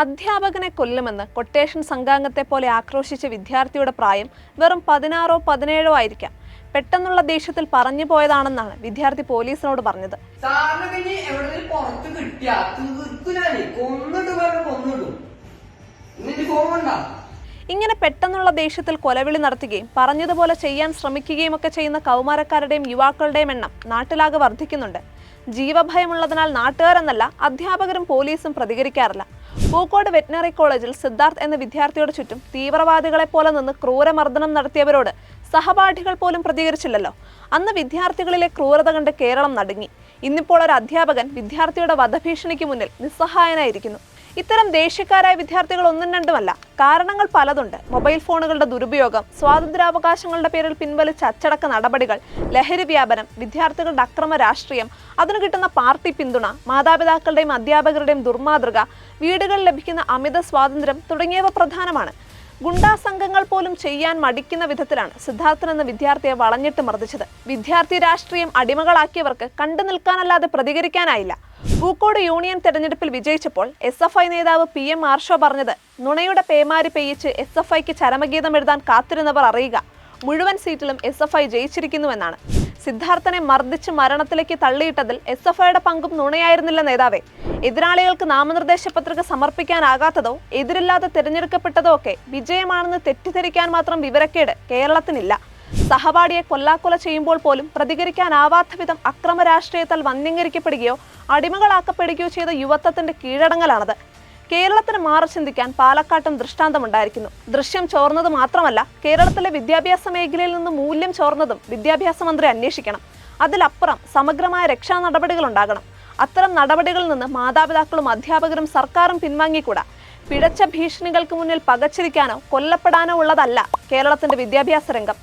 അധ്യാപകനെ കൊല്ലുമെന്ന് കൊട്ടേഷൻ സംഘാംഗത്തെ പോലെ ആക്രോശിച്ച വിദ്യാർത്ഥിയുടെ പ്രായം വെറും പതിനാറോ പതിനേഴോ ആയിരിക്കാം. പെട്ടെന്നുള്ള ദേഷ്യത്തിൽ പറഞ്ഞു പോയതാണെന്നാണ് വിദ്യാർത്ഥി പോലീസിനോട് പറഞ്ഞത്. ഇങ്ങനെ പെട്ടെന്നുള്ള ദേഷ്യത്തിൽ കൊലവിളി നടത്തുകയും പറഞ്ഞതുപോലെ ചെയ്യാൻ ശ്രമിക്കുകയും ഒക്കെ ചെയ്യുന്ന കൗമാരക്കാരുടെയും യുവാക്കളുടെയും എണ്ണം നാട്ടിലാകെ വർദ്ധിക്കുന്നുണ്ട്. ജീവഭയമുള്ളതിനാൽ നാട്ടുകാരെന്നല്ല അധ്യാപകരും പോലീസും പ്രതികരിക്കാറില്ല. പൂക്കോട് വെറ്റിനറി കോളേജിൽ സിദ്ധാർത്ഥ് എന്ന വിദ്യാർത്ഥിയുടെ ചുറ്റും തീവ്രവാദികളെ പോലെ നിന്ന് ക്രൂരമർദ്ദനം നടത്തിയവരോട് സഹപാഠികൾ പോലും പ്രതികരിച്ചില്ലല്ലോ. അന്ന് വിദ്യാർത്ഥികളിലെ ക്രൂരത കണ്ട് കേരളം നടുങ്ങി. ഇന്നിപ്പോൾ ഒരു അധ്യാപകൻ വിദ്യാർത്ഥിയുടെ വധഭീഷണിക്ക് മുന്നിൽ നിസ്സഹായനായിരിക്കുന്നു. ഇത്തരം ദേഷ്യക്കാരായ വിദ്യാർത്ഥികൾ ഒന്നും രണ്ടുമല്ല. കാരണങ്ങൾ പലതുണ്ട്. മൊബൈൽ ഫോണുകളുടെ ദുരുപയോഗം സ്വാതന്ത്ര്യാവകാശങ്ങളുടെ പേരിൽ പിൻവലിച്ച അച്ചടക്ക നടപടികൾ ലഹരി വ്യാപനം വിദ്യാർത്ഥികളുടെ അക്രമ രാഷ്ട്രീയം അതിന് കിട്ടുന്ന പാർട്ടി പിന്തുണ മാതാപിതാക്കളുടെയും അധ്യാപകരുടെയും ദുർമാതൃക വീടുകളിൽ ലഭിക്കുന്ന അമിത സ്വാതന്ത്ര്യം തുടങ്ങിയവ പ്രധാനമാണ്. ഗുണ്ടാ സംഘങ്ങൾ പോലും ചെയ്യാൻ മടിക്കുന്ന വിധത്തിലാണ് സിദ്ധാർത്ഥൻ എന്ന വിദ്യാർത്ഥിയെ വളഞ്ഞിട്ട് മർദ്ദിച്ചത്. വിദ്യാർത്ഥി രാഷ്ട്രീയം അടിമകളാക്കിയവർക്ക് കണ്ടു നിൽക്കാനല്ലാതെ പ്രതികരിക്കാനായില്ല. പൂക്കോട് യൂണിയൻ തെരഞ്ഞെടുപ്പിൽ വിജയിച്ചപ്പോൾ എസ് എഫ് ഐ നേതാവ് പി എം ആർഷോ പറഞ്ഞത് നുണയുടെ പേമാരി പെയ്യിച്ച് എസ് എഫ് ഐക്ക് ചരമഗീതം എഴുതാൻ കാത്തിരുന്നവർ അറിയുക. മുഴുവൻ സീറ്റിലും എസ് എഫ് ഐ ജയിച്ചിരിക്കുന്നുവെന്നാണ് സിദ്ധാർത്ഥനെ മർദ്ദിച്ച് മരണത്തിലേക്ക് തള്ളിയിട്ടതിൽ എസ് എഫ് ഐയുടെ പങ്കും നുണയായിരുന്നില്ല നേതാവേ. എതിരാളികൾക്ക് നാമനിർദ്ദേശ പത്രിക സമർപ്പിക്കാനാകാത്തതോ എതിരില്ലാതെ തിരഞ്ഞെടുക്കപ്പെട്ടതോ ഒക്കെ വിജയമാണെന്ന് തെറ്റിദ്ധരിക്കാൻ മാത്രം വിവരക്കേട് കേരളത്തിനില്ല. സഹപാഠിയെ കൊല്ലാക്കൊല ചെയ്യുമ്പോൾ പോലും പ്രതികരിക്കാനാവാത്ത വിധം അക്രമ രാഷ്ട്രീയത്താൽ വന്യങ്കരിക്കപ്പെടുകയോ അടിമകളാക്കപ്പെടുകയോ ചെയ്ത യുവത്വത്തിന്റെ കീഴടങ്ങലാണത്. കേരളത്തിന് മാറി ചിന്തിക്കാൻ പാലക്കാട്ടും ദൃഷ്ടാന്തമുണ്ടായിരിക്കുന്നു ദൃശ്യം ചോർന്നത് മാത്രമല്ല കേരളത്തിലെ വിദ്യാഭ്യാസ മേഖലയിൽ നിന്ന് മൂല്യം ചോർന്നതും വിദ്യാഭ്യാസ മന്ത്രി അന്വേഷിക്കണം. അതിലപ്പുറം സമഗ്രമായ രക്ഷാ നടപടികൾ ഉണ്ടാകണം. അത്തരം നടപടികളിൽ നിന്ന് മാതാപിതാക്കളും അധ്യാപകരും സർക്കാരും പിൻവാങ്ങിക്കൂടാ. പിഴച്ച ഭീഷണികൾക്ക് മുന്നിൽ പകച്ചിരിക്കാനോ കൊല്ലപ്പെടാനോ ഉള്ളതല്ല കേരളത്തിന്റെ വിദ്യാഭ്യാസ രംഗം.